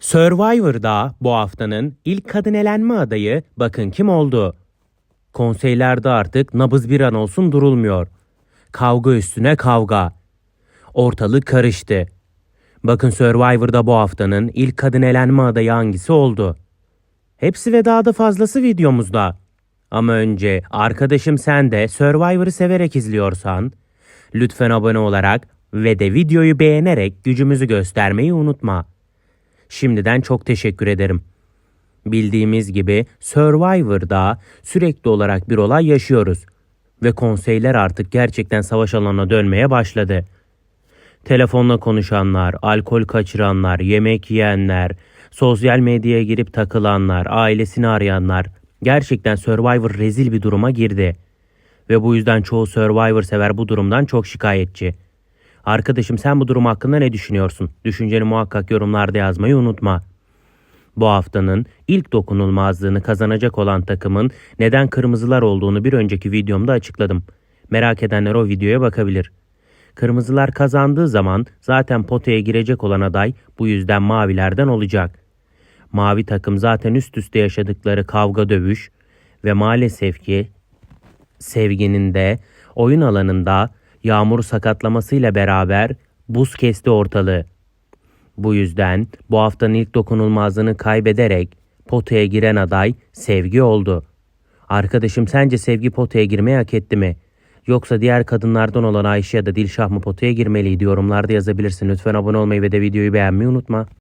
Survivor'da bu haftanın ilk kadın elenme adayı bakın kim oldu? Konseylerde artık nabız bir an olsun durulmuyor. Kavga üstüne kavga. Ortalık karıştı. Bakın Survivor'da bu haftanın ilk kadın elenme adayı hangisi oldu? Hepsi ve daha da fazlası videomuzda. Ama önce arkadaşım sen de Survivor'ı severek izliyorsan lütfen abone olarak ve de videoyu beğenerek gücümüzü göstermeyi unutma. Şimdiden çok teşekkür ederim. Bildiğimiz gibi Survivor'da sürekli olarak bir olay yaşıyoruz ve konseyler artık gerçekten savaş alanına dönmeye başladı. Telefonla konuşanlar, alkol kaçıranlar, yemek yiyenler, sosyal medyaya girip takılanlar, ailesini arayanlar gerçekten Survivor rezil bir duruma girdi. Ve bu yüzden çoğu Survivor sever bu durumdan çok şikayetçi. Arkadaşım sen bu durum hakkında ne düşünüyorsun? Düşünceni muhakkak yorumlarda yazmayı unutma. Bu haftanın ilk dokunulmazlığını kazanacak olan takımın neden kırmızılar olduğunu bir önceki videomda açıkladım. Merak edenler o videoya bakabilir. Kırmızılar kazandığı zaman zaten potaya girecek olan aday bu yüzden mavilerden olacak. Mavi takım zaten üst üste yaşadıkları kavga dövüş ve maalesef ki Sevginin de oyun alanında yağmur sakatlamasıyla beraber buz kesti ortalığı. Bu yüzden bu haftanın ilk dokunulmazlığını kaybederek potaya giren aday Sevgi oldu. Arkadaşım sence Sevgi potaya girmeyi hak etti mi? Yoksa diğer kadınlardan olan Ayşe ya da Dilşah mı potaya girmeliydi yorumlarda yazabilirsin. Lütfen abone olmayı ve de videoyu beğenmeyi unutma.